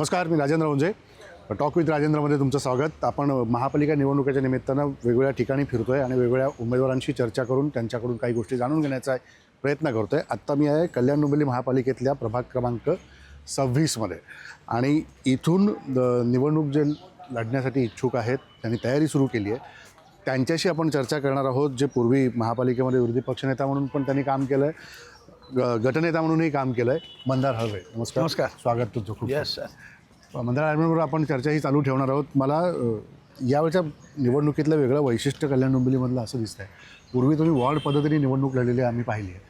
नमस्कार मी Rajendra Unje. Talk with राजेंद्रमध्ये तुमचं स्वागत. आपण महापालिका निवडणुकीच्या निमित्तानं वेगवेगळ्या ठिकाणी फिरतो आहे आणि वेगवेगळ्या उमेदवारांशी चर्चा करून त्यांच्याकडून काही गोष्टी जाणून घेण्याचा प्रयत्न करतो आहे आत्ता मी आहे कल्याण डोंबिवली महापालिकेतल्या प्रभाग क्रमांक सव्वीसमध्ये आणि इथून निवडणूक जे लढण्यासाठी इच्छुक आहेत त्यांनी तयारी सुरू केली आहे. त्यांच्याशी आपण चर्चा करणार आहोत जे पूर्वी महापालिकेमध्ये विरोधी पक्षनेता म्हणून पण त्यांनी काम केलं आहे ग गटनेता म्हणूनही काम केलं आहे मंदार हळवे नमस्कार. नमस्कार. स्वागत तुमचं खूप येस सर मंदार हळवेबरोबर आपण चर्चाही चालू ठेवणार आहोत. मला अ, यावेळच्या निवडणुकीतलं वेगळं वैशिष्ट्य कल्याण डोंबिवलीमधलं असं दिसतंय. पूर्वी तुम्ही वॉर्ड पद्धतीने निवडणूक लढलेली आम्ही पाहिली आहे.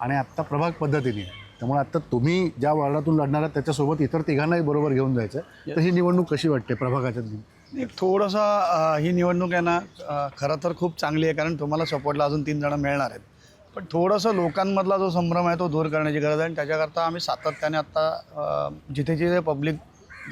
आणि आत्ता प्रभाग पद्धतीने. आहे त्यामुळे आत्ता तुम्ही ज्या वॉर्डातून लढणार आहात त्याच्यासोबत इतर तिघांनाही बरोबर घेऊन जायचं आहे. तर ही निवडणूक कशी वाटते प्रभागाच्या एक थोडंसं अ, ही निवडणूक आहे ना अ, खरं तर खूप चांगली आहे कारण तुम्हाला सपोर्टला अजून तीन जण मिळणार आहेत. पण थोडंसं लोकांमधला जो संभ्रम आहे तो दूर करण्याची गरज आहे आणि त्याच्याकरता आम्ही सातत्याने आत्ता जिथे जिथे पब्लिक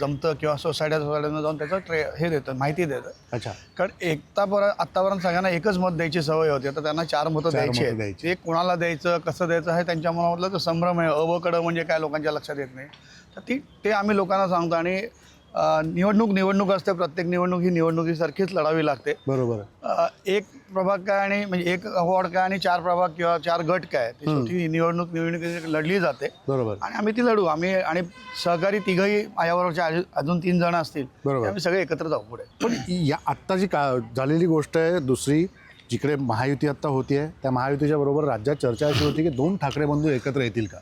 जमतं किंवा सोसायट्या सोसायट्यांना जाऊन त्याचं ट्रे हे देतं माहिती देतं. अच्छा. कारण एकतापर्यंत आत्तापर्यंत सगळ्यांना एकच मत द्यायची सवय होती. आता त्यांना चार मतं चार द्यायची मतं आहेत. द्यायची. ते कोणाला द्यायचं कसं द्यायचं हे त्यांच्या मनामधलं जो संभ्रम आहे अवकडं म्हणजे काय लोकांच्या लक्षात येत नाही. तर ती ते आम्ही लोकांना सांगतो आणि निवडणूक निवडणूक असते प्रत्येक निवडणूक ही निवडणुकीसारखीच लढावी लागते. बरोबर. एक प्रभाग काय आणि म्हणजे एक वॉर्ड काय आणि चार प्रभाग किंवा चार गट काय ती निवडणूक निवडणूक लढली जाते. बरोबर. आणि आम्ही ती लढू. आम्ही आणि सहकारी तिघही माझ्याबरोबरचे अजून- तीन जण असतील बरोबर. आम्ही सगळे एकत्र जाऊ पुढे. पण या आत्ताची का झालेली गोष्ट आहे दुसरी जिकडे महायुती आत्ता होती आहे त्या महायुतीच्या बरोबर राज्यात चर्चा अशी होती की दोन ठाकरे बंधू एकत्र येतील का?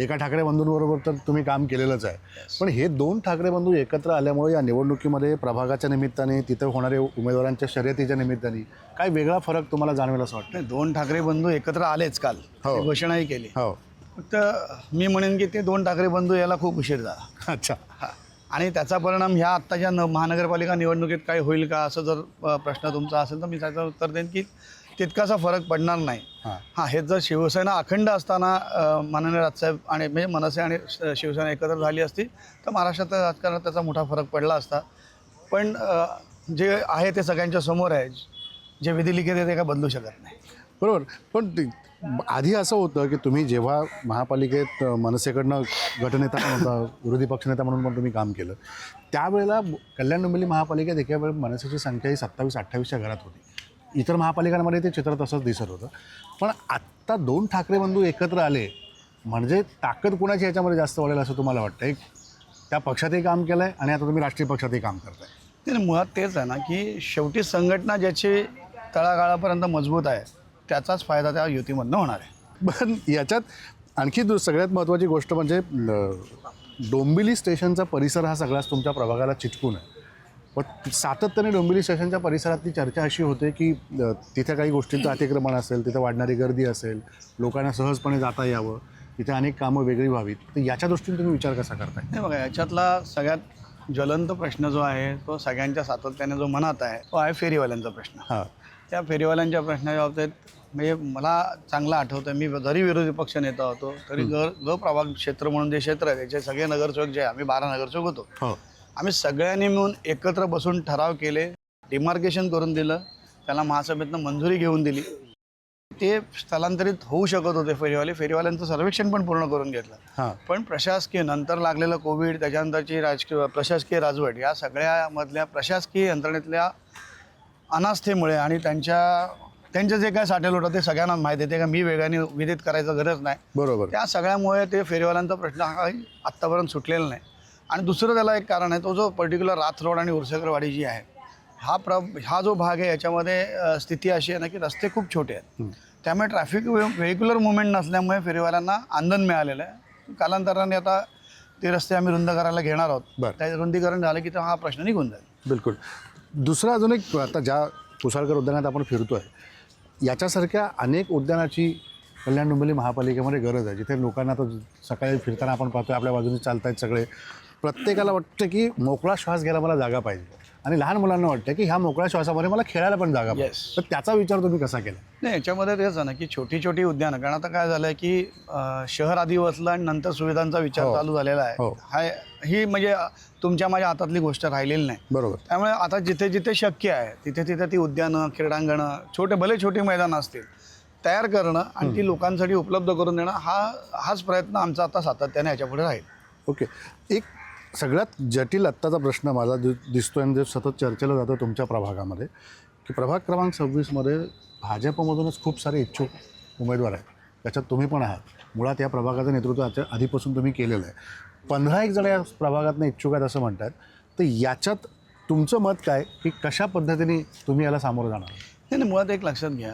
एका ठाकरे बंधूंबरोबर तर तुम्ही काम केलेलंच आहे. पण हे दोन ठाकरे बंधू एकत्र आल्यामुळे या निवडणुकीमध्ये प्रभागाच्या निमित्ताने तिथं होणारे उमेदवारांच्या शर्यतीच्या निमित्ताने काय वेगळा फरक तुम्हाला जाणवेल असं वाटतं नाही दोन ठाकरे बंधू एकत्र आलेच काल. हो. घोषणाही केली. हो. फक्त मी म्हणेन की ते दोन ठाकरे बंधू याला खूप उशीर झाला. अच्छा. आणि त्याचा परिणाम ह्या आत्ताच्या न महानगरपालिका निवडणुकीत काही होईल का असं जर प्रश्न तुमचा असेल तर मी त्याचं उत्तर देईन की तितकासा फरक पडणार नाही. हां. हां हे जर शिवसेना अखंड असताना माननीय राजसाहेब आणि म्हणजे मनसे आणि शिवसेना एकत्र झाली असती तर महाराष्ट्रात राजकारणात त्याचा मोठा फरक पडला असता. पण जे आहे ते सगळ्यांच्या समोर आहे जे विधिलिखित आहे ते काय बदलू शकत नाही. बरोबर. पण आधी असं होतं की तुम्ही जेव्हा महापालिकेत मनसेकडनं गटनेता होता विरोधी पक्षनेता म्हणून पण तुम्ही काम केलं त्यावेळेला कल्याण डोंबिवली महापालिकेत एका वेळ मनसेची संख्या ही सत्तावीस अठ्ठावीसच्या घरात होती. इतर महापालिकांमध्ये ते चित्र तसंच दिसत होतं. पण आत्ता दोन ठाकरे बंधू एकत्र आले म्हणजे ताकद कुणाची याच्यामध्ये जास्त वाढेल असं तुम्हाला वाटतं एक त्या पक्षातही काम केलं आहे आणि आता तुम्ही राष्ट्रीय पक्षातही काम करताय. नाही, मुळात तेच आहे ना की शेवटी संघटना ज्याची तळागाळापर्यंत मजबूत आहे त्याचाच फायदा त्या युतीमधनं होणार आहे. पण याच्यात आणखी दु सगळ्यात महत्त्वाची गोष्ट म्हणजे ल- डोंबिवली स्टेशनचा परिसर हा सगळाच तुमच्या प्रभागाला चिटकून आहे. पण सातत्याने डोंबिवली स्टेशनच्या परिसरातली चर्चा अशी होते की तिथे काही गोष्टींचं अतिक्रमण असेल तिथे वाढणारी गर्दी असेल लोकांना सहजपणे जाता यावं तिथे अनेक कामं वेगळी व्हावीत. तर याच्या दृष्टीने तुम्ही विचार कसा करताय? नाही बघा याच्यातला सगळ्यात ज्वलंत प्रश्न जो आहे तो सगळ्यांच्या सातत्याने जो मनात आहे तो आहे फेरीवाल्यांचा प्रश्न. हां. त्या फेरीवाल्यांच्या प्रश्नाच्या बाबतीत म्हणजे मला चांगलं आठवतं मी जरी विरोधी पक्ष नेता होतो तरी ग ग प्रभाग क्षेत्र म्हणून जे क्षेत्र आहे त्याचे सगळे नगरसेवक जे आहे आम्ही बारा नगरसेवक होतो. हो. आम्ही सगळ्यांनी मिळून एकत्र बसून ठराव केले डिमार्केशन करून दिलं त्याला महासभेतनं मंजुरी घेऊन दिली. ते स्थलांतरित होऊ शकत होते फेरीवाले फेरीवाल्यांचं सर्वेक्षण पण पूर्ण करून घेतलं. हां. पण प्रशासकीय नंतर लागलेलं कोविड त्याच्यानंतरची राजकीय प्रशासकीय राजवट या सगळ्यामधल्या प्रशासकीय यंत्रणेतल्या अनास्थेमुळे आणि त्यांच्या त्यांचे जे काय साठेल होतं ते सगळ्यांना माहिती आहे. ते काय मी वेगाने विदित करायचं गरज नाही. बरोबर. त्या सगळ्यामुळे ते फेरीवाल्यांचा प्रश्न हा काही आत्तापर्यंत सुटलेला नाही. आणि दुसरं त्याला एक कारण आहे तो जो पर्टिक्युलर राथ रोड आणि उरसेकरवाडी जी आहे हा प्र हा जो भाग आहे याच्यामध्ये स्थिती अशी आहे ना की रस्ते खूप छोटे आहेत. त्यामुळे ट्रॅफिक व्हेक्युलर मुवमेंट नसल्यामुळे फेरीवाल्यांना आंदन मिळालेलं आहे. कालांतराने आता ते रस्ते आम्ही रुंद करायला घेणार आहोत. बरं. त्या रुंदीकरण झालं की तर हा प्रश्न निघून जाईल. बिलकुल. दुसरा अजून एक आता ज्या कुसाळकर उद्यानात आपण फिरतो आहे याच्यासारख्या अनेक उद्यानाची कल्याण डोंबिवली महापालिकेमध्ये गरज आहे. जिथे लोकांना आता सकाळी फिरताना आपण पाहतोय आपल्या बाजूने चालत आहेत सगळे. प्रत्येकाला वाटतं की मोकळा श्वास घ्यायला मला जागा पाहिजे. आणि लहान मुलांना वाटतं की ह्या मोकळ्या श्वासामध्ये मला खेळायला पण जागा पाहिजे. Yes. तर त्याचा विचार तुम्ही कसा केला? नाही याच्यामध्ये तेच ना की छोटी छोटी उद्यानं. कारण आता काय झालं आहे की शहर आधी वसलं आणि नंतर सुविधांचा विचार हो. चालू झालेला आहे. हो. हा ही म्हणजे तुमच्या माझ्या हातातली गोष्ट राहिलेली नाही. बरोबर. त्यामुळे आता जिथे जिथे शक्य आहे तिथे तिथे ती उद्यानं क्रीडांगणं छोटे भले छोटी मैदानं असतील तयार करणं आणि ती लोकांसाठी उपलब्ध करून देणं हा हाच प्रयत्न आमचा आता सातत्याने याच्यापुढे राहील. ओके. एक सगळ्यात जटिल आत्ताचा प्रश्न माझा दि दिसतोय आणि जे सतत चर्चेला जातो तुमच्या प्रभागामध्ये की प्रभाग क्रमांक सव्वीसमध्ये भाजपमधूनच खूप सारे इच्छुक उमेदवार आहेत. त्याच्यात तुम्ही पण आहात. मुळात या प्रभागाचं नेतृत्व आधीपासून तुम्ही केलेलं आहे. पंधरा एक जण या प्रभागातनं इच्छुक आहेत असं म्हणतात तर याच्यात तुमचं मत काय? की कशा पद्धतीने तुम्ही याला सामोरं जाणार? नाही मुळात एक लक्षात घ्या.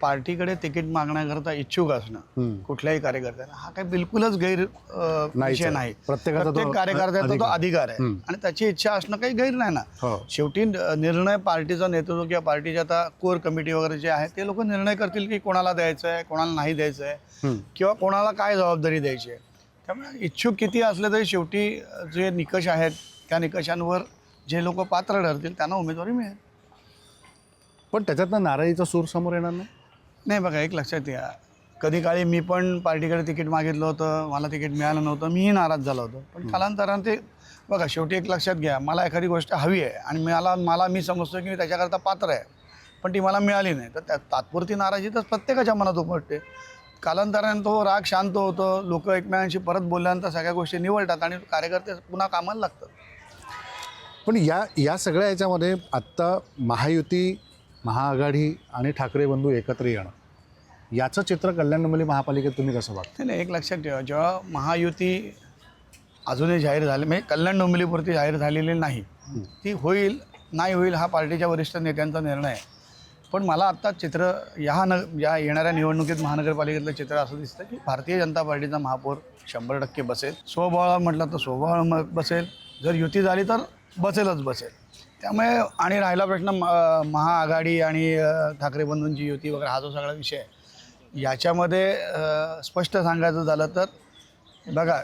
पार्टीकडे तिकीट मागण्याकरता इच्छुक असणं. कुठल्याही कार्यकर्त्याला हा काही बिलकुलच गैर विषय. नाही प्रत्येक कार्यकर्त्याचा तो अधिकार. आहे. आणि त्याची इच्छा असणं काही गैर नाही ना हो शेवटी निर्णय पार्टीचं नेतृत्व किंवा पार्टीचे आता कोर कमिटी वगैरे जे आहे ते लोक निर्णय करतील की कोणाला द्यायचं आहे कोणाला नाही द्यायचं आहे. किंवा कोणाला काय जबाबदारी द्यायची आहे त्यामुळे इच्छुक किती असले तरी शेवटी जे निकष आहेत त्या निकषांवर जे लोक पात्र ठरतील त्यांना उमेदवारी मिळेल पण त्याच्यातनं नाराजीचा सूर समोर येणार नाही नाही बघा एक लक्षात घ्या. कधी काळी मी पण पार्टीकडे तिकीट मागितलं होतं मला तिकीट मिळालं नव्हतं मीही नाराज झालो होतो. पण कालांतराने ते बघा शेवटी एक लक्षात घ्या मला एखादी गोष्ट हवी आहे आणि मला मला मी समजतो की मी त्याच्याकरता पात्र आहे पण ती मला मिळाली नाही. तर त्या तात्पुरती नाराजी तर प्रत्येकाच्या मनात उमटते. कालांतराने तो राग शांत होतो लोक एकमेकांशी परत बोलल्यानंतर सगळ्या गोष्टी निवडतात आणि कार्यकर्ते पुन्हा कामाला लागतात. पण या या सगळ्या याच्यामध्ये आत्ता महायुती महाआघाडी आणि ठाकरे बंधू एकत्र येणं. याचं चित्र कल्याण डोंबिवली महापालिकेत तुम्ही कसं बघता? नाही एक लक्षात ठेवा. जेव्हा महायुती अजूनही जाहीर झाली म्हणजे कल्याण डोंबिवलीपुरती जाहीर झालेली नाही. ती होईल नाही होईल हा पार्टीच्या वरिष्ठ नेत्यांचा निर्णय आहे. पण मला आत्ता चित्र या न या येणाऱ्या निवडणुकीत महानगरपालिकेतलं चित्र असं दिसतं की भारतीय जनता पार्टीचा महापौर शंभर टक्के बसेल. स्वबळ म्हटलं तर स्वबळ बसेल. जर युती झाली तर बसेलच बसेल. त्यामुळे आणि राहिला प्रश्न म- महाआघाडी आणि ठाकरे बंधूंची युती वगैरे हा जो सगळा विषय आहे याच्यामध्ये स्पष्ट सांगायचं झालं तर बघा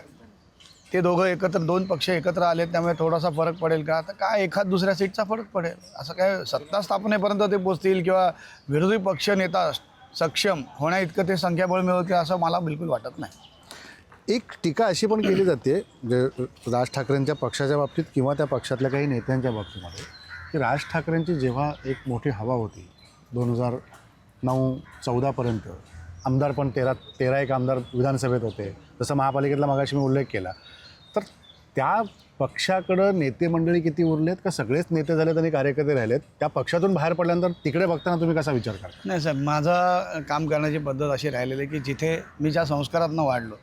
ते दोघं एकत्र दोन पक्ष एकत्र आले त्यामुळे थोडासा फरक पडेल का? तर काय एखाद दुसऱ्या सीटचा फरक पडेल? असं काय सत्ता स्थापनेपर्यंत ते पोचतील किंवा विरोधी पक्ष नेता सक्षम होण्या इतकं ते संख्याबळ मिळवतील असं मला बिलकुल वाटत नाही. एक टीका अशी पण केली जाते जे राज ठाकरेंच्या पक्षाच्या बाबतीत किंवा त्या पक्षातल्या काही नेत्यांच्या बाबतीमध्ये की राज ठाकरेंची जेव्हा एक मोठी हवा होती दोन हजार नऊ चौदापर्यंत आमदार पण तेरा तेरा एक आमदार विधानसभेत होते जसं महापालिकेतला मागाशी मी उल्लेख केला तर त्या पक्षाकडं नेते मंडळी किती उरलेत का सगळेच नेते झालेत आणि कार्यकर्ते राहिलेत त्या पक्षातून बाहेर पडल्यानंतर तिकडे बघताना तुम्ही कसा विचार करता नाही साहेब माझा काम करण्याची पद्धत अशी राहिलेली आहे की जिथे मी ज्या संस्कारातनं वाढलो.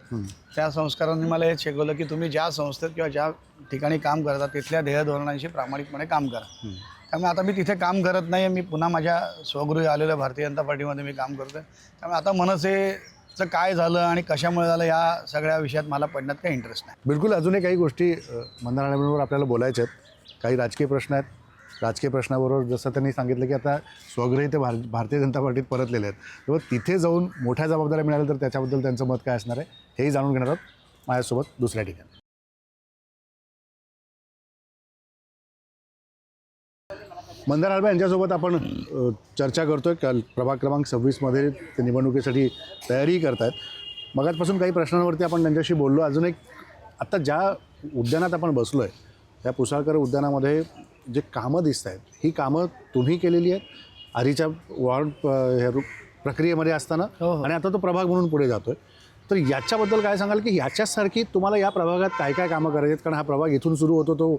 त्या संस्कारांनी मला हे शिकवलं की तुम्ही ज्या संस्थेत किंवा ज्या ठिकाणी काम करता तिथल्या ध्येय धोरणांशी प्रामाणिकपणे काम करा. त्यामुळे आता मी तिथे काम करत नाही मी पुन्हा माझ्या स्वगृही आलेल्या भारतीय जनता पार्टीमध्ये मी काम करतो त्यामुळे आता चं काय झालं आणि कशामुळे झालं या सगळ्या विषयात मला पडण्यात काही इंटरेस्ट नाही. बिलकुल अजूनही काही गोष्टी मंत्रालयाबरोबर आपल्याला बोलायच्या आहेत. काही राजकीय प्रश्न आहेत. राजकीय प्रश्नाबरोबर जसं त्यांनी सांगितलं की आता स्वग्रही ते भार भारतीय जनता पार्टीत परतलेले आहेत. तेव्हा तिथे जाऊन मोठ्या जबाबदाऱ्या मिळाल्या तर त्याच्याबद्दल त्यांचं मत काय असणार आहे हेही जाणून घेणार आहोत माझ्यासोबत दुसऱ्या ठिकाणी. मंदार आळबे यांच्यासोबत आपण चर्चा करतोय. काल प्रभाग क्रमांक सव्वीसमध्ये ते निवडणुकीसाठी तयारीही करतायत. मगाचपासून काही प्रश्नांवरती आपण त्यांच्याशी बोललो. अजून एक आत्ता ज्या उद्यानात आपण बसलो आहे त्या पुसाळकर उद्यानामध्ये जे कामं दिसत आहेत ही कामं तुम्ही केलेली आहेत? आधीच्या वॉर्ड रु- प्रक्रियेमध्ये असताना हो, हो. आणि आता तो प्रभाग म्हणून पुढे जातोय. तर याच्याबद्दल काय सांगाल की याच्यासारखी तुम्हाला या प्रभागात काय काय कामं करायची आहेत? कारण हा प्रभाग इथून सुरू होतो तो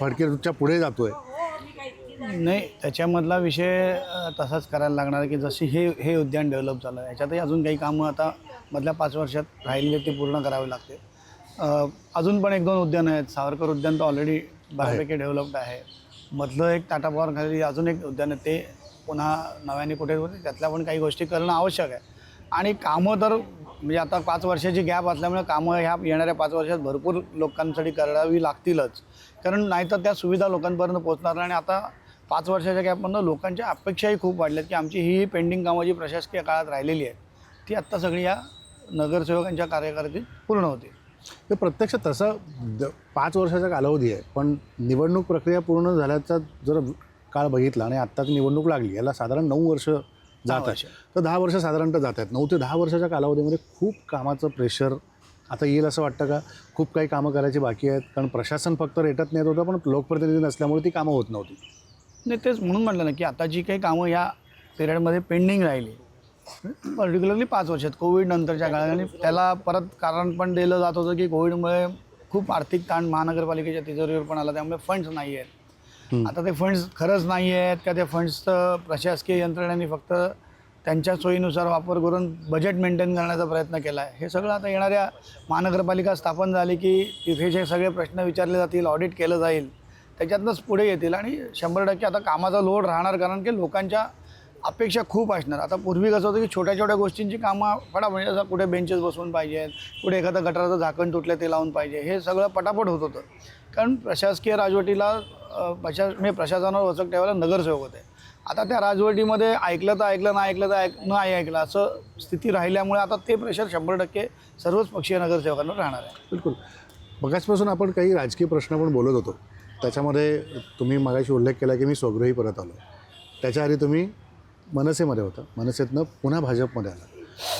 फडकेच्या पुढे जातोय. नाही त्याच्यामधला विषय तसाच करायला लागणार आहे की जशी हे हे उद्यान डेव्हलप झालं. याच्यातही अजून काही कामं आता मधल्या पाच वर्षात राहिलेले ते पूर्ण करावे लागते. अजून पण एक दोन उद्यान आहेत. सावरकर उद्यान तर ऑलरेडी बऱ्यापैकी डेव्हलप्ड आहे. मधलं एक टाटा पॉवर खाली अजून एक उद्यान आहे. ते पुन्हा नव्याने कुठे होते त्यातल्या पण काही गोष्टी करणं आवश्यक आहे. आणि कामं तर म्हणजे आता पाच वर्षाची गॅप असल्यामुळे कामं ह्या येणाऱ्या पाच वर्षात भरपूर लोकांसाठी करावी लागतीलच. कारण नाहीतर त्या सुविधा लोकांपर्यंत पोहोचणार आणि आता पाच वर्षाच्या गॅपमधनं लोकांच्या अपेक्षाही खूप वाढल्यात की आमची ही पेंडिंग कामं जी प्रशासकीय काळात राहिलेली आहेत ती आत्ता सगळी या नगरसेवकांच्या कार्यकाळात पूर्ण होती ते प्रत्यक्ष तसं द पाच वर्षाचा कालावधी आहे पण निवडणूक प्रक्रिया पूर्ण झाल्याचा जर काळ बघितला आणि आत्ताच निवडणूक लागली याला साधारण नऊ वर्ष जात. आहे तर दहा वर्ष साधारणतः जात आहेत. नऊ ते दहा वर्षाच्या कालावधीमध्ये खूप कामाचं प्रेशर आता येईल असं वाटतं का? खूप काही कामं करायची बाकी आहेत कारण प्रशासन फक्त रेटत नेत होतं पण लोकप्रतिनिधी नसल्यामुळे ती कामं होत नव्हती. नाही तेच म्हणून म्हटलं ना की आता जी काही कामं या पिरियडमध्ये पेंडिंग राहिली पर्टिक्युलरली पाच वर्षात कोविड नंतरच्या काळात. आणि त्याला परत कारण पण दिलं जात होतं की कोविडमुळे खूप आर्थिक ताण महानगरपालिकेच्या तिजोरीवर पण आला त्यामुळे फंड्स नाही आहेत. आता ते फंड्स खरंच नाही आहेत का ते फंड्सचं प्रशासकीय यंत्रणांनी फक्त त्यांच्या सोयीनुसार वापर करून बजेट मेंटेन करण्याचा प्रयत्न केला आहे हे सगळं आता येणाऱ्या महानगरपालिका स्थापन झाली की तिथे जे सगळे प्रश्न विचारले जातील ऑडिट केलं जाईल त्याच्यातनंच पुढे येतील आणि शंभर टक्के आता कामाचा लोड राहणार कारण की लोकांच्या अपेक्षा खूप असणार. आता पूर्वी कसं होतं की छोट्या छोट्या गोष्टींची कामं फटा म्हणजे असं कुठे बेंचेस बसवून पाहिजेत कुठे एखादं गटाराचं झाकण तुटलं ते लावून पाहिजे हे सगळं पटापट होत होतं. कारण प्रशासकीय राजवटीला प्रशा म्हणजे प्रशासनावर वचक ठेवायला नगरसेवक होते. आता त्या राजवटीमध्ये ऐकलं तर ऐकलं नाही ऐकलं तर ऐक नाही ऐकलं असं स्थिती राहिल्यामुळे आता ते प्रेशर शंभर टक्के सर्वच पक्षीय नगरसेवकांवर राहणार आहे. बिलकुल. मगाचपासून आपण काही राजकीय प्रश्न पण बोलत होतो. त्याच्यामध्ये तुम्ही मगाशी उल्लेख केला की मी स्वगृही परत आलो. त्याच्या आधी तुम्ही मनसेमध्ये होता. मनसेतनं पुन्हा भाजपमध्ये आला.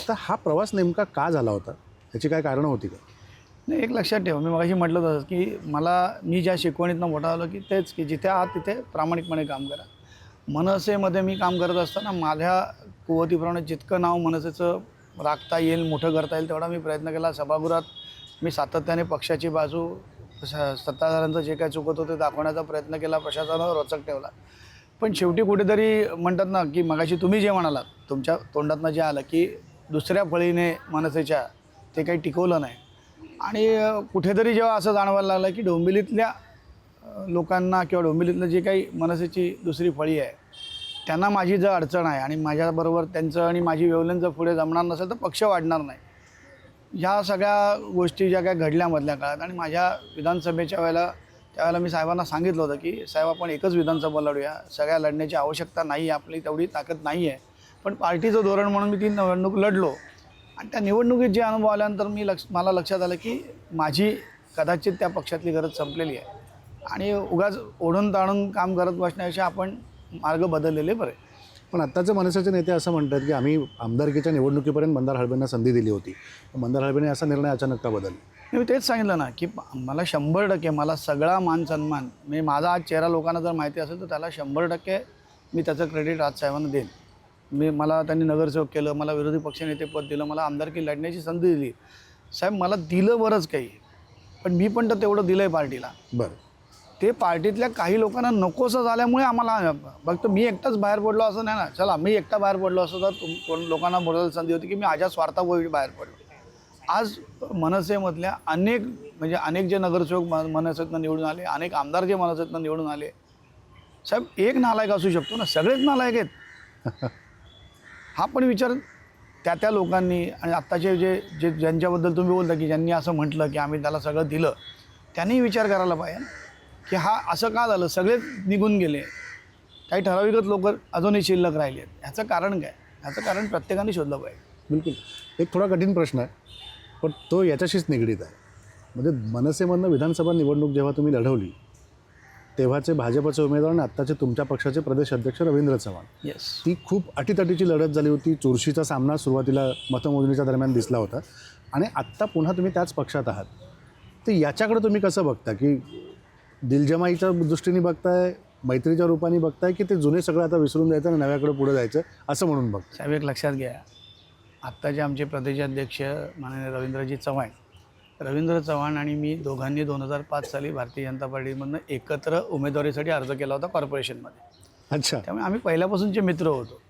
तर हा प्रवास नेमका का झाला होता? याची काय कारणं होती का? नाही एक लक्षात ठेवा. मी मगाशी म्हटलं तसं की मला मी ज्या शिकवणीतनं मोठा आलो की तेच की जिथे आहात तिथे प्रामाणिकपणे काम करा. मनसेमध्ये मी काम करत असताना माझ्या कुवतीप्रमाणे जितकं नाव मनसेचं राखता येईल मोठं करता येईल तेवढा मी प्रयत्न केला. सभागृहात मी सातत्याने पक्षाची बाजू सत्ताधाऱ्यांचं जे काय चुकत होतं ते दाखवण्याचा प्रयत्न केला प्रशासनावर रोचक ठेवला. पण शेवटी कुठेतरी म्हणतात ना की मगाशी तुम्ही जे म्हणालात तुमच्या तोंडातनं जे आलं की दुसऱ्या फळीने मनसेच्या ते काही टिकवलं नाही. आणि कुठेतरी जेव्हा असं जाणवायला लागलं की डोंबिवलीतल्या लोकांना किंवा डोंबिवलीतलं जे काही मनसेची दुसरी फळी आहे त्यांना माझी जर अडचण आहे आणि माझ्याबरोबर त्यांचं आणि माझी वेवलेन जर पुढे जमणार नसेल तर पक्ष वाढणार नाही. ह्या सगळ्या गोष्टी ज्या काय घडल्या मधल्या काळात आणि माझ्या विधानसभेच्या वेळेला त्यावेळेला मी साहेबांना सांगितलं होतं की साहेब आपण एकच विधानसभा लढूया. सगळ्या लढण्याची आवश्यकता नाही आहे आपली तेवढी ताकद नाही आहे. पण पार्टीचं धोरण म्हणून मी ती निवडणूक लढलो. आणि त्या निवडणुकीत जे अनुभव आल्यानंतर मी लक्ष मला लक्षात आलं की माझी कदाचित त्या पक्षातली गरज संपलेली आहे. आणि उगाच ओढून ताणून काम करत बसण्यापेक्षा आपण मार्ग बदललेले बरे. पण आत्ताचे मनसेचे नेते असं म्हणतात की आम्ही आमदारकीच्या निवडणुकीपर्यंत मंदार हळबेंना संधी दिली होती. मंदार हळबेने असा निर्णय अचानक का बदलला. मी तेच सांगितलं ना की मला शंभर टक्के मला सगळा मान सन्मान म्हणजे माझा आज चेहरा लोकांना जर माहिती असेल तर त्याला शंभर टक्के मी त्याचं क्रेडिट राजसाहेबांना देईन. मी मला त्यांनी नगरसेवक केलं मला विरोधी पक्षनेतेपद दिलं मला आमदारकी लढण्याची संधी दिली. साहेब मला दिलं बरंच काही पण मी पण तर तेवढं दिलं आहे पार्टीला. बरं. ते पार्टीतल्या काही लोकांना नकोसं झाल्यामुळे आम्हाला फक्त मी एकटाच बाहेर पडलो असं नाही ना. चला मी एकटा बाहेर पडलो असं तर तुम- कोण लोकांना बोलायला संधी होती की मी माझ्या स्वार्थापोटी बाहेर पडलो. आज मनसेमधल्या अनेक म्हणजे अनेक जे नगरसेवक मन मनसेतनं निवडून आले अनेक आमदार जे मनसेतनं निवडून आले साहेब एक नालायक असू शकतो ना सगळेच नालायक आहेत. हा पण विचार त्या त्या लोकांनी आणि आत्ताचे जे जे ज्यांच्याबद्दल तुम्ही बोलता की ज्यांनी असं म्हटलं की आम्ही त्याला सगळं दिलं त्यांनी विचार करायला पाहिजे की हा असं का झालं? सगळेच निघून गेले. काही ठराविकच लोक अजूनही शिल्लक राहिले आहेत ह्याचं कारण काय? ह्याचं कारण प्रत्येकाने शोधलं पाहिजे. बिलकुल. एक थोडा कठीण प्रश्न आहे पण तो याच्याशीच निगडीत आहे. म्हणजे मनसेमधनं विधानसभा निवडणूक जेव्हा तुम्ही लढवली तेव्हाचे भाजपचे उमेदवार आणि आत्ताचे तुमच्या पक्षाचे प्रदेश अध्यक्ष रवींद्र चव्हाण. येस ती खूप अटीतटीची लढत झाली होती. चुरशीचा सामना सुरुवातीला मतमोजणीच्या दरम्यान दिसला होता. आणि आत्ता पुन्हा तुम्ही त्याच पक्षात आहात. तर याच्याकडे तुम्ही कसं बघता की दिलजमाईच्या दृष्टीने बघताय मैत्रीच्या रूपाने बघताय की ते जुने सगळं आता विसरून जायचं आणि नव्याकडे पुढे जायचं असं म्हणून बघताय? साहेब एक लक्षात घ्या. आत्ताचे आमचे प्रदेशाध्यक्ष माननीय रवींद्रजी चव्हाण रवींद्र चव्हाण आणि मी दोघांनी दोन हजार पाच साली भारतीय जनता पार्टीमधनं एकत्र उमेदवारीसाठी अर्ज केला होता कॉर्पोरेशनमध्ये. अच्छा. त्यामुळे आम्ही पहिल्यापासूनचे मित्र होतो.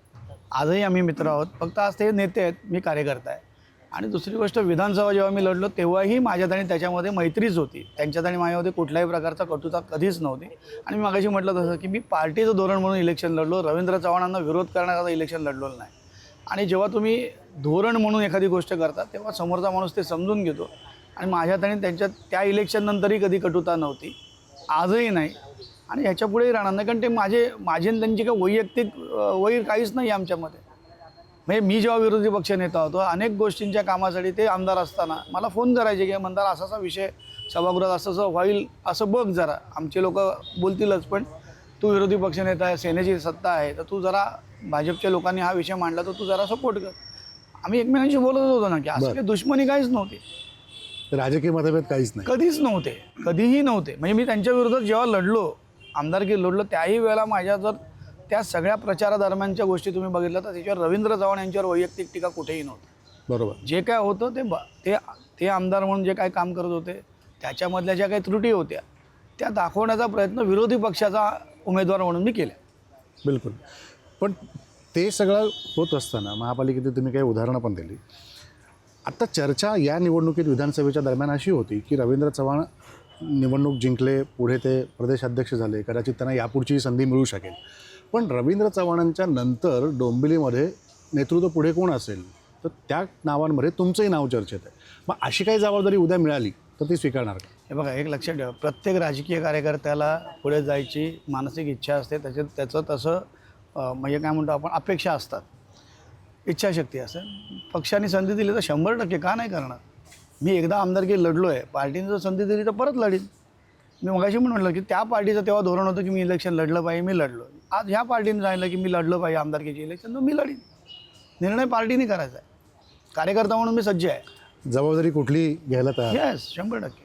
आजही आम्ही मित्र आहोत. फक्त आज ते नेते आहेत मी कार्यकर्ता आहे. आणि दुसरी गोष्ट विधानसभा जेव्हा मी लढलो तेव्हाही माझ्यात आणि त्याच्यामध्ये मैत्रीच होती. त्यांच्यात आणि माझ्यामध्ये कुठल्याही प्रकारचा कटुता कधीच नव्हती. आणि मी मागाशी म्हटलं तसं की मी पार्टीचं धोरण म्हणून इलेक्शन लढलो. रवींद्र चव्हाणांना विरोध करण्याकरता इलेक्शन लढलेलं नाही. आणि जेव्हा तुम्ही धोरण म्हणून एखादी गोष्ट करता तेव्हा समोरचा माणूस ते समजून घेतो. आणि माझ्यात आणि त्यांच्यात त्या इलेक्शननंतरही कधी कटुता नव्हती. आजही नाही. आणि ह्याच्यापुढेही राहणार नाही. कारण ते माझे माझे आणि त्यांची काही वैयक्तिक वैर काहीच नाही आमच्यामध्ये. म्हणजे मी जेव्हा विरोधी पक्ष नेता होतो अनेक गोष्टींच्या कामासाठी ते आमदार असताना मला फोन करायचे की म्हणतात असा असा विषय सभागृहात असं असं होईल असं बघ जरा. आमचे लोक बोलतीलच पण तू विरोधी पक्ष नेता आहे सेनेची सत्ता आहे तर तू जरा भाजपच्या लोकांनी हा विषय मांडला तर तू जरा सपोर्ट कर. आम्ही एकमेकांशी बोलत होतो ना की असं. काही दुश्मनी काहीच नव्हती. राजकीय मतभेद काहीच नाही. कधीच नव्हते कधीही नव्हते. म्हणजे मी त्यांच्या विरोधात जेव्हा लढलो आमदारकी लढलो त्याही वेळेला माझ्या जर त्या सगळ्या प्रचारादरम्यानच्या गोष्टी तुम्ही बघितल्या तर त्याच्यावर रवींद्र चव्हाण यांच्यावर वैयक्तिक टीका कुठेही नव्हती. बरोबर. जे काय होतं ते ब ते ते आमदार म्हणून जे काय काम करत होते त्याच्यामधल्या ज्या काही त्रुटी होत्या त्या दाखवण्याचा प्रयत्न विरोधी पक्षाचा उमेदवार म्हणून मी केला. बिलकुल. पण ते सगळं होत असताना महापालिकेत तुम्ही काही उदाहरणं पण दिली. आता चर्चा या निवडणुकीत विधानसभेच्या दरम्यान अशी होती की रवींद्र चव्हाण निवडणूक जिंकले पुढे ते प्रदेशाध्यक्ष झाले कदाचित त्यांना यापुढची संधी मिळू शकेल. पण रवींद्र चव्हाणांच्या नंतर डोंबिवलीमध्ये नेतृत्व पुढे कोण असेल? तर त्या नावांमध्ये तुमचंही नाव चर्चेत आहे. मग अशी काही जबाबदारी उद्या मिळाली तर ती स्वीकारणार का? हे बघा एक लक्षात ठेवा. प्रत्येक राजकीय कार्यकर्त्याला पुढे जायची मानसिक इच्छा असते. त्याच्यात त्याचं तसं म्हणजे काय म्हणतो आपण अपेक्षा असतात. इच्छाशक्ती असेल. पक्षाने संधी दिली तर शंभर टक्के का नाही करणार? मी एकदा आमदारकी लढलो आहे पार्टीने जर संधी दिली तर परत लढीन. मी मगाशी पण म्हटलं की त्या पार्टीचं तेव्हा धोरण होतं की मी इलेक्शन लढलं पाहिजे मी लढलो आज ह्या पार्टीने सांगितलं की मी लढलं पाहिजे आमदारकीचे इलेक्शन तर मी लढीन. निर्णय पार्टीने करायचा आहे. कार्यकर्ता म्हणून मी सज्ज आहे. जबाबदारी कुठली घ्यायला तयार? येस शंभर टक्के.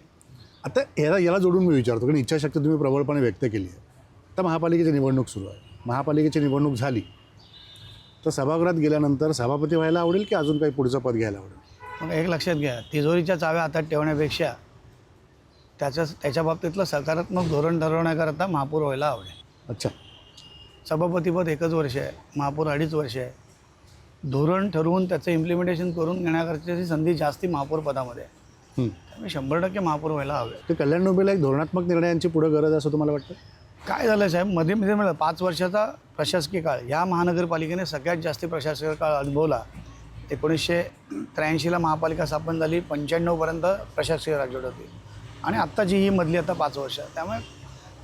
आता याला याला जोडून मी विचारतो कारण इच्छाशक्ती तुम्ही प्रबळपणे व्यक्त केली आहे. तर महापालिकेची निवडणूक सुरू आहे. महापालिकेची निवडणूक झाली. तर सभागृहात गेल्यानंतर सभापती व्हायला आवडेल की अजून काही पुढचं पद घ्यायला आवडेल? मग एक लक्षात घ्या तिजोरीच्या चाव्या हातात ठेवण्यापेक्षा त्याच्या त्याच्या बाबतीतलं सकारात्मक धोरण ठरवण्याकरता महापौर व्हायला आवडेल. अच्छा. सभापतीपद एकच वर्ष आहे. महापौर अडीच वर्ष आहे. धोरण ठरवून त्याचं इम्प्लिमेंटेशन करून घेण्याकरताची संधी जास्ती महापौर पदामध्ये आहे. त्यामुळे शंभर टक्के महापौर व्हायला हवे. तर कल्याण डोंबिवलीला एक धोरणात्मक निर्णयांची पुढं गरज आहे असं तुम्हाला वाटतं? काय झालं साहेब? मध्ये मध्ये म्हणलं पाच वर्षाचा प्रशासकीय काळ. या महानगरपालिकेने सगळ्यात जास्ती प्रशासकीय काळ अनुभवला. एकोणीसशे त्र्याऐंशीला महापालिका स्थापन झाली. पंच्याण्णवपर्यंत प्रशासकीय राजवट होती. आणि आत्ताची ही मधली आता पाच वर्ष. त्यामुळे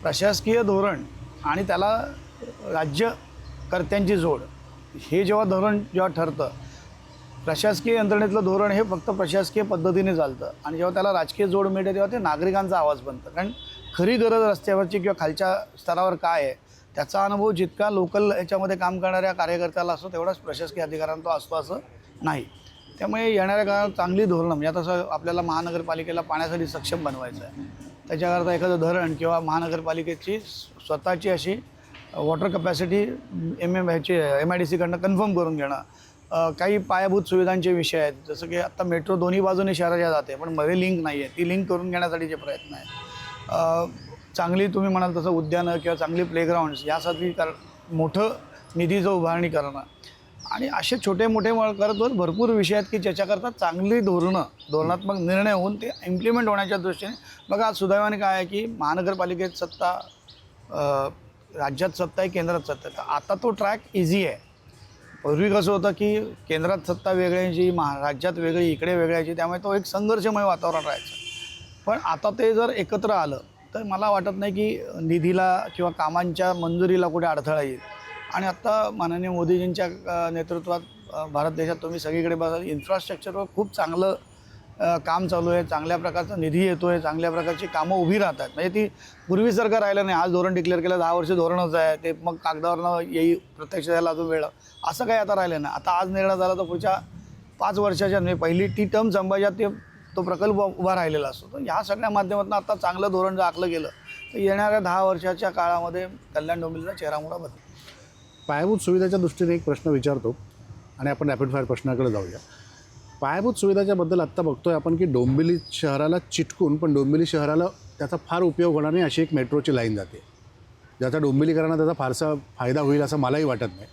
प्रशासकीय धोरण आणि त्याला राज्यकर्त्यांची जोड. हे जेव्हा धोरण जेव्हा ठरतं प्रशासकीय यंत्रणेतलं धोरण हे फक्त प्रशासकीय पद्धतीने चालतं. आणि जेव्हा त्याला राजकीय जोड मिळते तेव्हा ते नागरिकांचा आवाज बनतं. कारण खरी गरज रस्त्यावरची किंवा खालच्या स्तरावर काय आहे त्याचा अनुभव जितका लोकल याच्यामध्ये काम करणाऱ्या कार्यकर्त्याला असतो तेवढाच प्रशासकीय अधिकाऱ्यांना तो असतो असं नाही. त्यामुळे येणाऱ्या काळात चांगली धोरणं म्हणजे आता तसं आपल्याला महानगरपालिकेला पाण्यासाठी सक्षम बनवायचं आहे. त्याच्याकरता एखादं धरण किंवा महानगरपालिकेची स्वतःची अशी वॉटर कपॅसिटी एम एम ह्याची एम आय डी सीकडनं कन्फर्म करून घेणं. काही पायाभूत सुविधांचे विषय आहेत जसं की आत्ता मेट्रो दोन्ही बाजूने शहराच्या जाते पण मध्ये लिंक नाही आहे ती लिंक करून घेण्यासाठीचे प्रयत्न आहेत. चांगली तुम्ही म्हणाल तसं उद्यानं किंवा चांगली प्लेग्राऊंड्स यासाठी कर मोठं निधीचं उभारणी करणं. आणि असे छोटे मोठे करत भरपूर विषय आहेत की ज्याच्याकरता चांगली धोरणं धोरणात्मक निर्णय होऊन ते इम्प्लिमेंट होण्याच्या दृष्टीने. बघा आज सुदैवाने काय आहे की महानगरपालिकेत सत्ता राज्यात सत्ता आहे केंद्रात सत्ता आहे. तर आता तो ट्रॅक इझी आहे. पूर्वी कसं होतं की केंद्रात सत्ता वेगळ्याची महा राज्यात वेगळी इकडे वेगळ्याची त्यामुळे तो एक संघर्षमय वातावरण राहायचं. पण आता ते जर एकत्र आलं तर मला वाटत नाही की निधीला किंवा कामांच्या मंजुरीला कुठे अडथळा येईल. आणि आत्ता माननीय मोदीजींच्या नेतृत्वात भारत देशात तुम्ही सगळीकडे बघा इन्फ्रास्ट्रक्चरवर खूप चांगलं काम चालू आहे चांगल्या प्रकारचा निधी येतो आहे चांगल्या प्रकारची कामं उभी राहतात. म्हणजे ती पूर्वीसारखं राहिलं नाही. आज धोरण डिक्लेअर केलं दहा वर्ष धोरणच आहे. ते मग कागदावरनं येई प्रत्यक्ष द्यायला अजून वेळ. असं काही आता राहिलं नाही. आता आज निर्णय झाला तर पुढच्या पाच वर्षाच्या म्हणजे पहिली टी टर्म संभाज्यात ते तो प्रकल्प उभा राहिलेला असतो. तर ह्या सगळ्या माध्यमातून आता चांगलं धोरण जर आखलं गेलं तर येणाऱ्या दहा वर्षाच्या काळामध्ये कल्याण डोंबिवलीचा चेहरामोहरा बदल. पायाभूत सुविधेच्या दृष्टीने एक प्रश्न विचारतो आणि आपण रॅपिड फायर प्रश्नाकडे जाऊया. पायाभूत सुविधाच्या बद्दल आत्ता बघतोय आपण की डोंबिवली शहराला चिटकून पण डोंबिवली शहराला त्याचा फार उपयोग होणार नाही अशी एक मेट्रोची लाईन जाते. ज्याचा डोंबिवलीकरांना त्याचा फारसा फायदा होईल असं मलाही वाटत नाही.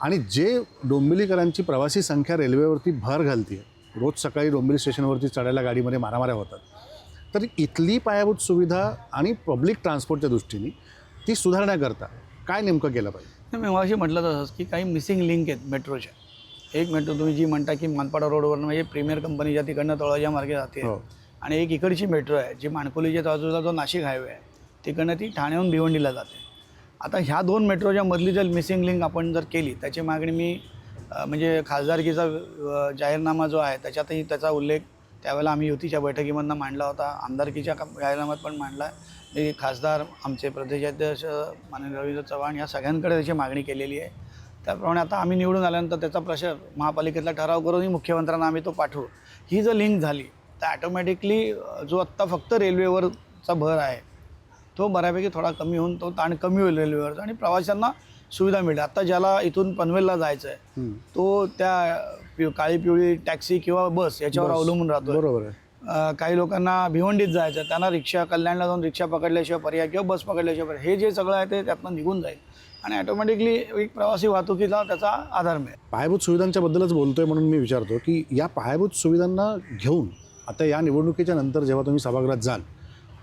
आणि जे डोंबिवलीकरांची प्रवासी संख्या रेल्वेवरती भर घालते रोज सकाळी डोंबिवली स्टेशनवरती चढायला गाडीमध्ये मारामाऱ्या होतात तर इथली पायाभूत सुविधा आणि पब्लिक ट्रान्सपोर्टच्या दृष्टीने ती सुधारण्याकरता काय नेमकं केलं पाहिजे? मी मगाशी म्हटलं तसंच की काही मिसिंग लिंक आहेत मेट्रोच्या. एक मेट्रो तुम्ही जी म्हणता की मानपाडा रोडवरनं म्हणजे प्रीमियर कंपनीच्या तिकडनं तळाच्या मार्गे जाते. हो. आणि एक इकडची मेट्रो आहे जी माणकोलीच्या बाजूला जो नाशिक हायवे आहे तिकडनं ती ठाण्याहून भिवंडीला जाते. आता ह्या दोन मेट्रोच्या मधली जर मिसिंग लिंक आपण जर केली त्याची मागणी मी अ, म्हणजे खासदारकीचा अ, जाहीरनामा जो आहे त्याच्यातही त्याचा उल्लेख त्यावेळेला आम्ही युतीच्या बैठकीमधनं मांडला होता आमदारकीच्या का- जाहीरनाम्यात पण मांडला आहे. मी खासदार आमचे प्रदेशाध्यक्ष माननीय रवींद्र चव्हाण या सगळ्यांकडे त्याची मागणी केलेली आहे. त्याप्रमाणे आता आम्ही निवडून आल्यानंतर त्याचा प्रश्न महापालिकेतला ठराव करूनही मुख्यमंत्र्यांना आम्ही तो पाठवू. ही जर लिंक झाली तर ॲटोमॅटिकली जो आत्ता फक्त रेल्वेवरचा भर आहे तो बऱ्यापैकी थोडा कमी होऊन तो ताण कमी होईल रेल्वेवरचा आणि प्रवाशांना सुविधा मिळेल. आता ज्याला इथून पनवेलला जायचं आहे. तो त्या काळी पिवळी टॅक्सी किंवा बस याच्यावर. अवलंबून राहतो बरोबर आहे. काही लोकांना भिवंडीत जायचं त्यांना रिक्षा कल्याणला जाऊन रिक्षा पकडल्याशिवाय पर्याय किंवा बस पकडल्याशिवाय पर्याय हे जे सगळं आहे ते त्यातनं निघून जाईल. आणि ॲटोमॅटिकली एक प्रवासी वाहतुकीला त्याचा आधार मिळेल. पायाभूत सुविधांच्या बद्दलच बोलतोय म्हणून मी विचारतो की या पायाभूत सुविधांना घेऊन आता या निवडणुकीच्या नंतर जेव्हा तुम्ही सभागृहात जाल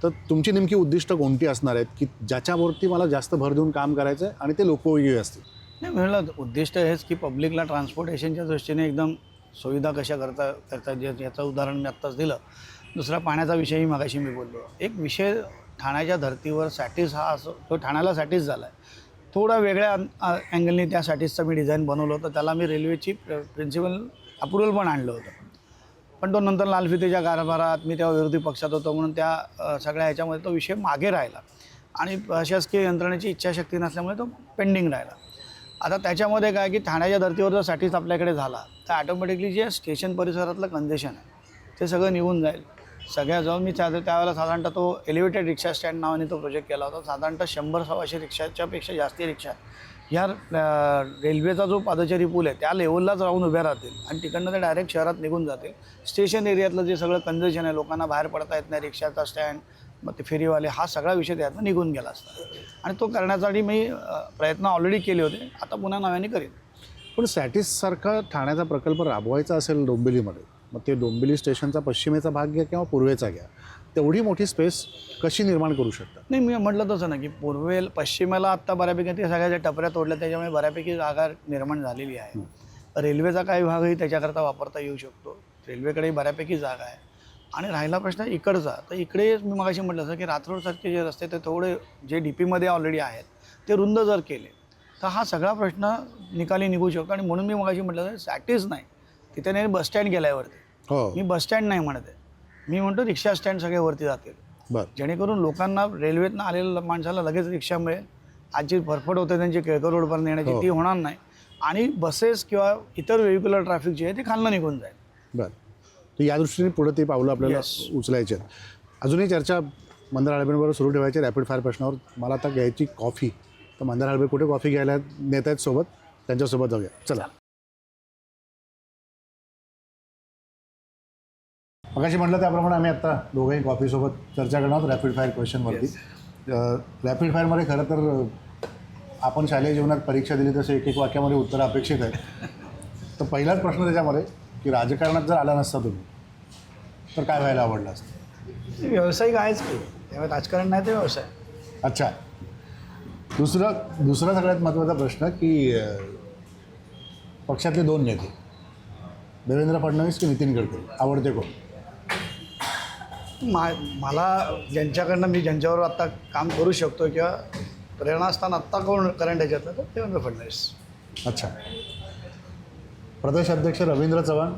तर तुमची नेमकी उद्दिष्ट कोणती असणार आहेत? की ज्याच्यावरती मला जास्त भर देऊन काम करायचं आहे आणि ते लोकोपयोगी असतील? नाही म्हणलं उद्दिष्ट हेच की पब्लिकला ट्रान्सपोर्टेशनच्या दृष्टीने एकदम सुविधा कशा करता करता याचं उदाहरण मी आत्ताच दिलं. दुसरा पाण्याचा विषयही मगाशी मी बोललो. एक विषय ठाण्याच्या धर्तीवर सॅटिस हा असो तो ठाण्याला सॅटिस झाला आहे थोडा वेगळ्या अँगलनी त्या मी डिझाईन बनवलं होतं. त्याला मी रेल्वेची प्रिन्सिपल अप्रुव्हल पण आणलं होतं. पण तो नंतर लालफितेच्या कारभारात मी तेव्हा विरोधी पक्षात होतो म्हणून त्या सगळ्या ह्याच्यामध्ये तो विषय मागे राहिला. आणि प्रशासकीय यंत्रणेची इच्छाशक्ती नसल्यामुळे तो पेंडिंग राहिला. आता त्याच्यामध्ये काय की ठाण्याच्या धर्तीवर जर साठीच आपल्याकडे झाला तर ॲटोमॅटिकली जे स्टेशन परिसरातलं कंजेशन आहे ते सगळं निघून जाईल. सगळ्या जाऊन मी त्या त्यावेळेला साधारणतः तो एलिव्हेटेड रिक्षा स्टँड नावाने तो प्रोजेक्ट केला होता. साधारणतः शंभर सव्वाशे रिक्षाच्यापेक्षा जास्ती रिक्षा ह्या रेल्वेचा जो पादचारी पूल आहे त्या लेवललाच राहून उभ्या राहतील आणि तिकडनं ते डायरेक्ट शहरात निघून जातील. स्टेशन एरियातलं जे सगळं कंजेशन आहे लोकांना बाहेर पडता येत नाही रिक्षाचा स्टँड मग ते फेरीवाले हा सगळा विषय त्यातनं निघून गेला असता. आणि तो करण्यासाठी मी प्रयत्न ऑलरेडी केले होते. आता पुन्हा नव्याने करेन. पण सॅटिससारखा ठाण्याचा प्रकल्प राबवायचा असेल डोंबिवलीमध्ये मग ते डोंबिवली स्टेशनचा पश्चिमेचा भाग घ्या किंवा पूर्वेचा घ्या. तेवढी मोठी स्पेस कशी निर्माण करू शकता? नाही मी म्हटलं तसं ना की पूर्वेल पश्चिमेला आत्ता बऱ्यापैकी ते सगळ्या ज्या टपऱ्या तोडल्या त्याच्यामुळे बऱ्यापैकी जागा निर्माण झालेली आहे. रेल्वेचा काही भागही त्याच्याकरता वापरता येऊ शकतो. रेल्वेकडेही बऱ्यापैकी जागा आहे. आणि राहिला प्रश्न इकडचा. तर इकडे मी मगाशी म्हटलं असं की रात्रोडसारखे जे रस्ते ते थोडे जे डी पीमध्ये ऑलरेडी आहेत ते रुंद जर केले तर हा सगळा प्रश्न निकाली निघू शकतो. आणि म्हणून मी मगाशी म्हटलं सॅटिस नाही. तिथे नाही बसस्टँड गेलाय वरती हो. मी बसस्टँड नाही म्हणत आहे. मी म्हणतो रिक्षा स्टँड सगळे वरती जातील. बरं. जेणेकरून लोकांना रेल्वेतनं आलेल्या माणसाला लगेच रिक्षा मिळेल. आजची फरफट होते त्यांची केळकर रोडपर्यंत येण्याची हो. ती होणार नाही. आणि बसेस किंवा इतर व्हेहिक्युलर ट्रॅफिक जे आहे ते खालनं निघून जाईल. बरं. तर या दृष्टीने पुढे ते पावलं आपल्याला Yes. उचलायचे आहेत. अजूनही चर्चा मंदार हळबेंबरोबर सुरू ठेवायची रॅपिड फायर प्रश्नावर. मला आता घ्यायची कॉफी तर मंदार हळबे कुठे कॉफी घ्यायला नेत आहेत सोबत? त्यांच्यासोबत जाऊया. चला. मगाशी म्हटलं त्याप्रमाणे आम्ही आता दोघंही कॉफीसोबत चर्चा करणार आहोत रॅपिड फायर क्वेश्चनवरती रॅपिड फायरमध्ये खरं तर आपण शालेय जीवनात परीक्षा दिली तसे एक एक वाक्यामध्ये उत्तरं अपेक्षित आहेत. तर पहिलाच प्रश्न त्याच्यामध्ये की राजकारणात जर आला नसता तुम्ही तर काय व्हायला आवडलं असतं? व्यावसायिक आहेच की. त्यामुळे राजकारण नाही ते व्यवसाय. अच्छा. दुसरं दुसरा सगळ्यात महत्त्वाचा प्रश्न की पक्षातले दोन नेते देवेंद्र फडणवीस की नितीन गडकरी? आवडते कोण? मा मला ज्यांच्याकडनं मी ज्यांच्यावर आत्ता काम करू शकतो किंवा प्रेरणास्थान आत्ता कोण करंट ह्याच्यातलं तर देवेंद्र फडणवीस. अच्छा. प्रदेश अध्यक्ष रवींद्र चव्हाण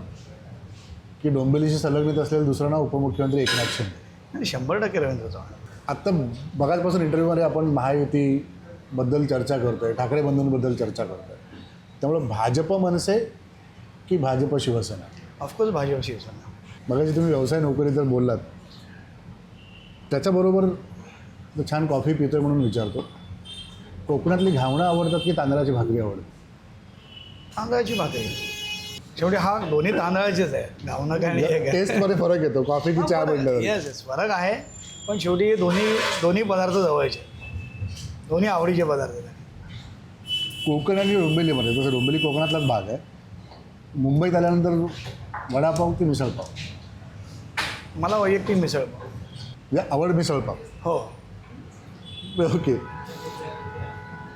की डोंबिवलीशी संलग्नित असलेलं दुसरं नाव उपमुख्यमंत्री एकनाथ शिंदे? आणि शंभर टक्के रवींद्र चव्हाण. आत्ता बघाचपासून इंटरव्ह्यूमध्ये आपण महायुतीबद्दल चर्चा करतोय ठाकरे बंधूंबद्दल चर्चा करतोय. त्यामुळं भाजप मनसे की Bhajap Shiv Sena? Of course Bhajap Shivsena. मगाशी तुम्ही व्यवसाय नोकरी जर बोललात. त्याच्याबरोबर छान कॉफी पितोय म्हणून विचारतो. कोकणातली घावणं आवडतात की तांदळाची भाकरी आवडतात? तांदळाची भाकरी. शेवटी हा दोन्ही तांदळाचेच आहे गावनं काय टेस्टमध्ये फरक येतो. कॉफी की चहा म्हटलं येस येस फरक आहे. पण शेवटी दोन्ही दोन्ही पदार्थ जवळचे दोन्ही आवडीचे पदार्थ आहेत. कोकण आणि डोंबिवलीमध्ये जसं डोंबिवली कोकणातलाच भाग आहे. मुंबईत आल्यानंतर वडापाव की मिसळपाव? मला वैयक्तिक मिसळ या आवड मिसळपाव हो. ओके.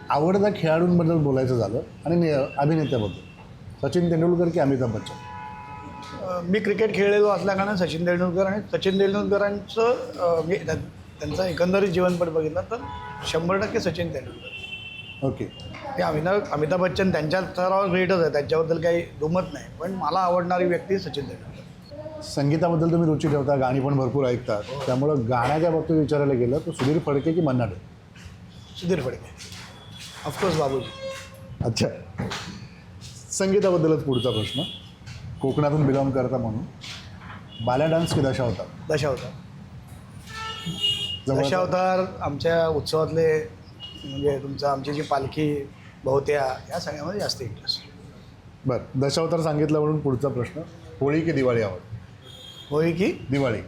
आवडत्या खेळाडूंबद्दल बोलायचं झालं आणि अभिनेत्याबद्दल. सचिन तेंडुलकर की अमिताभ बच्चन? मी क्रिकेट खेळलेलो असल्याकारणे सचिन तेंडुलकर आणि सचिन तेंडुलकरांचं अं, मी त्या- त्यांचा एकंदरीत जीवनपट बघितला तर शंभर टक्के सचिन तेंडुलकर. ओके. ते अमिताभ अमिताभ बच्चन त्यांच्या स्तरावर ग्रेटच आहे त्याच्याबद्दल काही दुमत नाही पण मला आवडणारी व्यक्ती सचिन तेंडुलकर. संगीताबद्दल तुम्ही रुची ठेवता गाणी पण भरपूर ऐकतात. त्यामुळं गाण्याच्या बाबतीत विचारायला गेलं तर सुधीर फडके की Manna Dey? Sudhir Phadke. Of course Babuji. अच्छा. संगीताबद्दलच पुढचा प्रश्न. कोकणातून बिलॉंग करता म्हणून. बाल्या डान्स की दशा होता दशावतार जवळ दशावतार आमच्या उत्सवातले म्हणजे तुमचं आमची जी पालखी बहुत्या या सगळ्यामध्ये जास्त इंटरेस्ट बरं. दशावतार सांगितलं म्हणून पुढचा प्रश्न. होळी की दिवाळी आवड? होळी की? दिवाळी.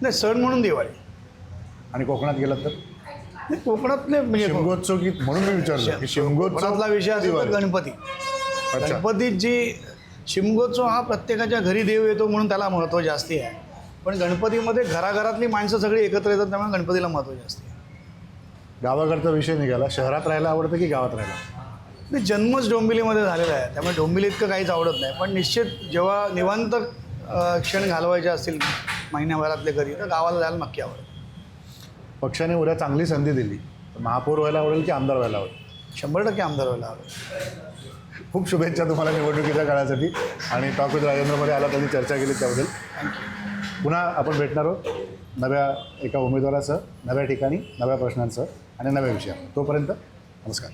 नाही सण म्हणून दिवाळी. आणि कोकणात गेलात तर? नाही, कोकणातले म्हणजे शिमगोत्सव की म्हणून मी विचारलं की शिमगोत्सव विषय असेल तर दिवाळी. गणपती. अच्छा. गणपतीत जी शिमगोत्सव हा प्रत्येकाच्या घरी देव येतो म्हणून त्याला महत्त्व जास्ती आहे. पण गणपतीमध्ये घराघरातली माणसं सगळी एकत्र येतात त्यामुळे गणपतीला महत्त्व जास्ती आहे. गावाकडचा विषय निघाला. शहरात राहायला आवडतं की गावात राहायला? नाही जन्मच डोंबिवलीमध्ये झालेला आहे. त्यामुळे डोंबिवली इतकं काहीच आवडत नाही. पण निश्चित जेव्हा निवांत क्षण घालवायचे असतील महिन्याभरातले घरी तर गावाला जायला नक्की आवडेल. पक्षाने उद्या चांगली संधी दिली. महापौर व्हायला आवडेल की आमदार व्हायला आवडेल? शंभर टक्के आमदार व्हायला आवडेल. खूप शुभेच्छा तुम्हाला निवडणुकीच्या काळासाठी. आणि टॉक विथ राजेंद्रमध्ये आला त्यांनी चर्चा केली त्याबद्दल. पुन्हा आपण भेटणार आहोत नव्या एका उमेदवारासह नव्या ठिकाणी नव्या प्रश्नांसह आणि नव्या विषयावर. तोपर्यंत नमस्कार.